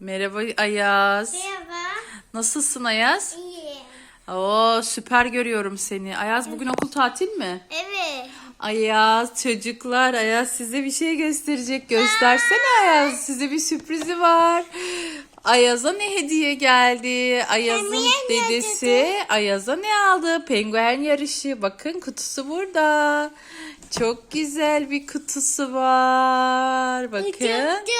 Merhaba Ayaz. Merhaba. Nasılsın Ayaz? İyi. Oo süper görüyorum seni. Ayaz bugün okul tatil mi? Evet. Ayaz çocuklar Ayaz size bir şey gösterecek. Göstersene Ayaz. Size bir sürprizi var. Ayaz'a ne hediye geldi? Ayaz'ın dedesi Ayaz'a ne aldı? Penguen yarışı. Bakın kutusu burada. Çok güzel bir kutusu var. Bakın. Uçurttu.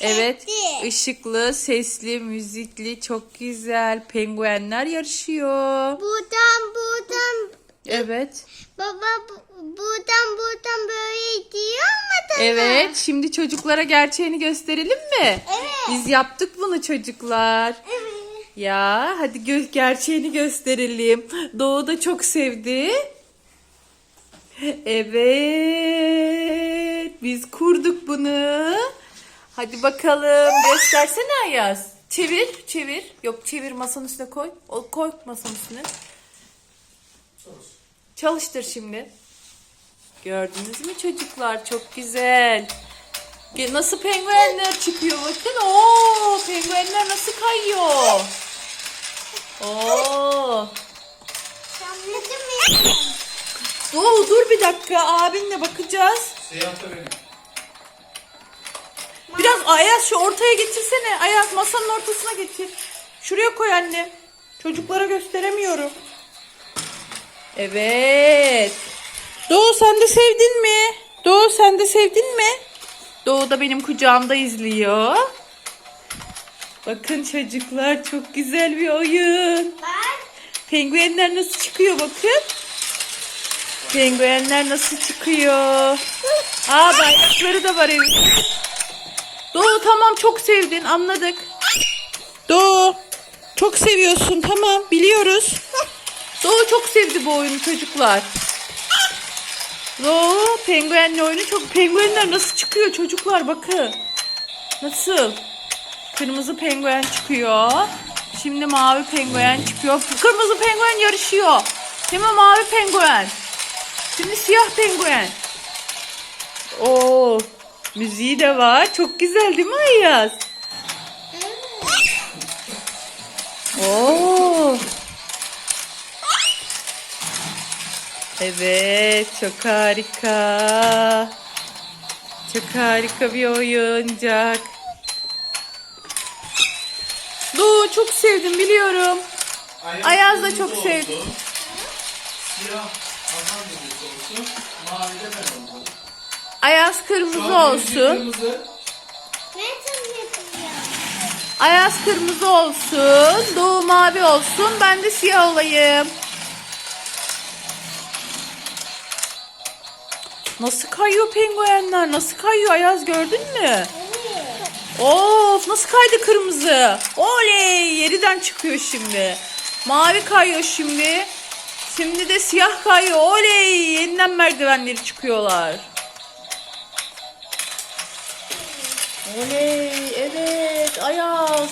Evet, Kesti. ışıklı, sesli, müzikli, çok güzel. Penguenler yarışıyor. Buradan buradan Evet. baba bu- buradan buradan böyle gidiyor mu? Evet, şimdi çocuklara gerçeğini gösterelim mi? Evet. Biz yaptık bunu çocuklar. Evet. Ya, hadi gö- gerçeğini gösterelim. Doğu da çok sevdi. Evet, biz kurduk bunu. Hadi bakalım, göstersene Ayaz. Çevir, çevir. Yok, çevir masanın üstüne koy. O koy masanın üstüne. Çalıştır şimdi. Gördünüz mü çocuklar? Çok güzel. Nasıl penguenler çıkıyor bakın. Oo, penguenler nasıl kayıyor. Oo. Doğu dur bir dakika. Abinle bakacağız. Siyah da benim. Biraz Ayaz şu ortaya getirsene. Ayaz masanın ortasına getir. Şuraya koy anne. Çocuklara gösteremiyorum. Evet. Doğu sen de sevdin mi? Doğu sen de sevdin mi? Doğu da benim kucağımda izliyor. Bakın çocuklar çok güzel bir oyun. Bak. Penguenler nasıl çıkıyor bakın. Penguenler nasıl çıkıyor. Aa bayrakları da var evet. Doğu tamam çok sevdin anladık. Doğu çok seviyorsun tamam biliyoruz. Doğu çok sevdi bu oyunu çocuklar. Doğu penguenle oyunu çok... Penguenler nasıl çıkıyor çocuklar bakın. Nasıl? Kırmızı penguen çıkıyor. Şimdi mavi penguen çıkıyor. Kırmızı penguen yarışıyor. Değil mi mavi penguen? Şimdi siyah penguen. Oo, müziği de var. Çok güzel değil mi Ayaz? Oo. Evet, çok harika. Çok harika bir oyuncak. Doğu çok sevdim biliyorum. Ayaz da çok sevdi. Siyah Hasan dedesi olsun. Mavi de ben olsun. Ayaz kırmızı olsun. Kırmızı. Ne? Ayaz kırmızı olsun. Doğu mavi olsun. Ben de siyah olayım. Nasıl kayıyor penguenler? Nasıl kayıyor Ayaz gördün mü? Of nasıl kaydı kırmızı? Oley yeriden çıkıyor şimdi. Mavi kayıyor şimdi. Şimdi de siyah kayıyor. Oley yeniden merdivenleri çıkıyorlar. Oley evet Ayaz.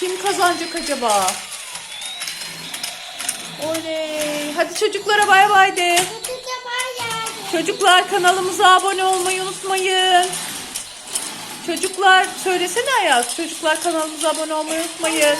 Kim kazanacak acaba? Oley. Hadi çocuklara bay bay de. Çocuklar kanalımıza abone olmayı unutmayın. Çocuklar söylesene Ayaz. Çocuklar kanalımıza abone olmayı unutmayın.